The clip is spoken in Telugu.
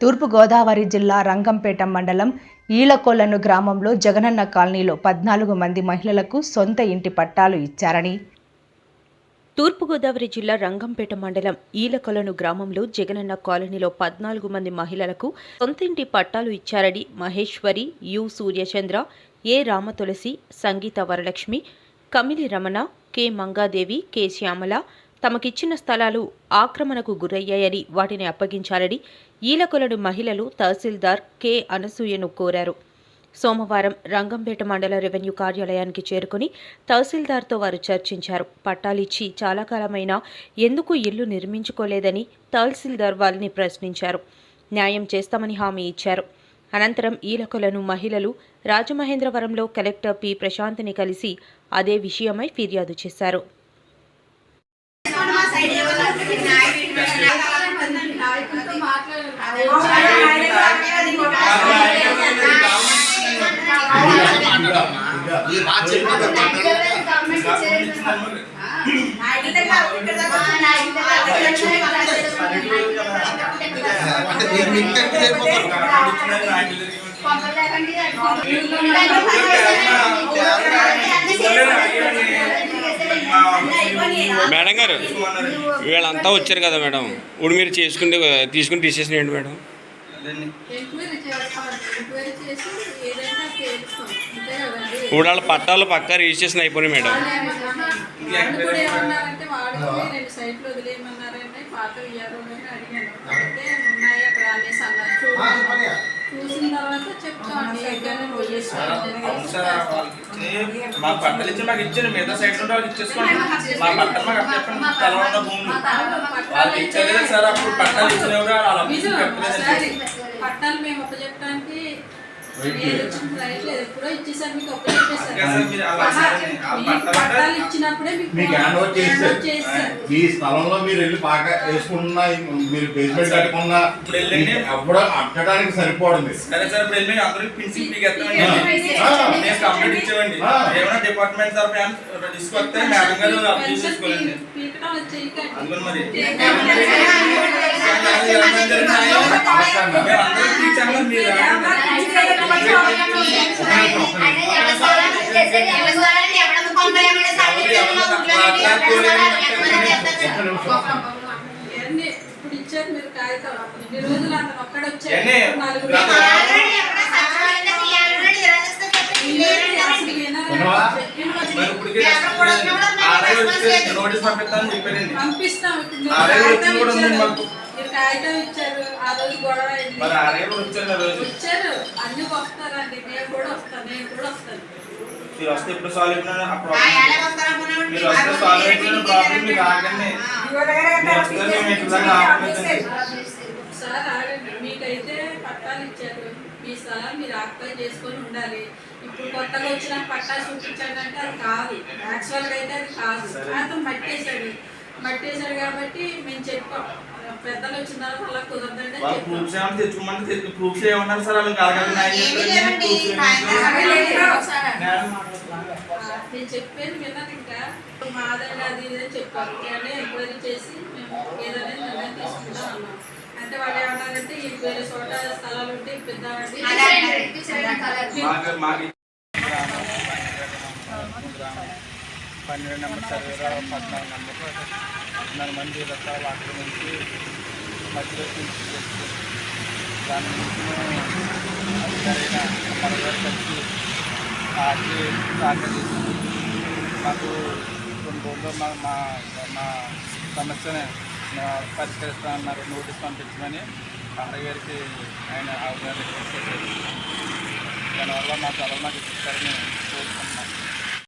తూర్పుగోదావరి జిల్లా రంగంపేట మండలం ఈలకొలను గ్రామంలో జగనన్న కాలనీలో పద్నాలుగు మంది మహిళలకు సొంత ఇంటి పట్టాలు ఇచ్చారని. తూర్పుగోదావరి జిల్లా రంగంపేట మండలం ఈలకొలను గ్రామంలో జగనన్న కాలనీలో పద్నాలుగు మంది మహిళలకు సొంతింటి పట్టాలు ఇచ్చారని Maheshwari U Suryachandra A Ramatulasi Sangeetha Varalakshmi Kamili Ramana K Mangadevi K Shyamala తమకిచ్చిన స్థలాలు ఆక్రమణకు గురయ్యాయని వాటిని అప్పగించాలని ఈలకొలను మహిళలు తహసీల్దార్ కె. అనసూయను కోరారు. సోమవారం రంగంపేట మండల రెవెన్యూ కార్యాలయానికి చేరుకుని తహసీల్దార్తో వారు చర్చించారు. పట్టాలిచ్చి చాలా కాలమైనా ఎందుకు ఇల్లు నిర్మించుకోలేదని తహసీల్దార్ వాళ్ళని ప్రశ్నించారు. న్యాయం చేస్తామని హామీ ఇచ్చారు. అనంతరం ఈలకొలను మహిళలు రాజమహేంద్రవరంలో కలెక్టర్ పి. ప్రశాంత్ని కలిసి అదే విషయమై ఫిర్యాదు చేశారు. అంటే మీరు ఇంటర్ మేడం గారు వీళ్ళంతా వచ్చారు కదా మేడం ఇప్పుడు మీరు చేసుకుంటే తీసుకుని డిసిషన్ ఏంటి మేడం ఇప్పుడు వాళ్ళ పట్టాలు పక్కా రిజిస్ట్రేషన్ అయిపోయినాయి మేడం. చూసిన తర్వాత చెప్తామండి. మా అవును ఇచ్చి మాకు ఇచ్చాను మిగతా సైడ్ నుండి వాళ్ళకి ఇచ్చేసుకోండి మా పట్టలు మాకు అప్పచెప్పండి తల ఉన్న భూములు వాళ్ళకి ఇచ్చలేదు సార్ అప్పుడు పట్టాలు ఇచ్చినప్పుడు వాళ్ళు నిజం పట్టాలు మేము అప్పచెప్పడానికి చెప్పడానికి ఎప్పుడో ఇచ్చేసారు మీకు ఒక్క మీకు హ్యాండ్ ఓవర్ స్థలంలో మీరు వెళ్ళి బాగా వేసుకున్నా మీరు బేస్మెంట్ కట్టుకున్నా. అప్పుడు అట్టడానికి సరిపోవడం సరే సార్ ఇప్పుడు వెళ్ళి అందరికి పిలిచి మీకు కంప్లీట్. ఏమైనా డిపార్ట్మెంట్ తీసుకొస్తే మేడం గారు అందుకని మీరు. ఇప్పుడు ఇచ్చారు మీరు కాగితం ఇన్ని రోజులు అతను ఒక్కడ ఎన్ని? నలుగురు గత- అసలు వినరా? మరి ఇప్పటికే ఆర్ఐ వచ్చి నోటీస్ పంపిస్తానని చెప్పారండి పంపిస్తాం మీరు కాగితం ఇచ్చారు. ఆ రోజు గొడవ వచ్చారు. అన్ని వస్తారండి. నేను కూడా వస్తాను. నేను కూడా వస్తాను. మీరు వస్తే ఇప్పుడు సాల్వ్ అయిపోయినా ఆ ప్రాబ్లం మీరు వస్తే సాల్వ్ అయిపోయిన ప్రాబ్లం మీకు ఆగండి మీరు వస్తే మేము ఇట్లా ఆపలేదండి సార్ ఆగండి. మీకైతే పట్టాలు ఇచ్చారు. మీ స్థలం మీరు ఆక్యుపై చేసుకొని ఉండాలి. ఇప్పుడు కొత్తగా వచ్చిన పట్టాలు చూపించండి అంటే అది కాదు. యాక్చువల్గా అయితే అది కాదు. అతను మట్టేశాడు మట్టేశాడు కాబట్టి మేము చెప్పాం. పెద్దలు వచ్చిన తర్వాత అలా కుదరదండి అని వాళ్ళు చెప్పాం. ప్రూఫ్స్ ఏమైనా తెచ్చుకోమంటే ప్రూఫ్స్ ఏమన్నారు సార్? వాళ్ళకి అడగాలి ఆ, నేను చెప్పేది విన్నాను ఇంకా. మాదండి అది ఇది అని చెప్పారు. కానీ ఎంక్వైరీ చేసి మేము ఏదైనా నిర్ణయం తీసుకుంటాం అన్నాం. అంటే వాళ్ళు ఏమన్నారంటే ఈ వేరే చోట స్థలాలు ఉంటే ఇప్పిద్దామండి. పన్నెండు నెంబర్ సర్వేలో పద్నాలుగు నెంబర్ పద్నాలుగు మంది రకాల ఆక్రమించి మధ్యలో దాని నుంచి సరైన పరగారు కలిసి ఆకి సాగర్ మాకు కొన్ని రోజుల్లో మా మా మా సమస్యని పరిష్కరిస్తామన్నారు నోటీస్ పంపించమని ఆర్ఐ ఆయన అవగాహన దానివల్ల మా తల మాకు ఇస్తారని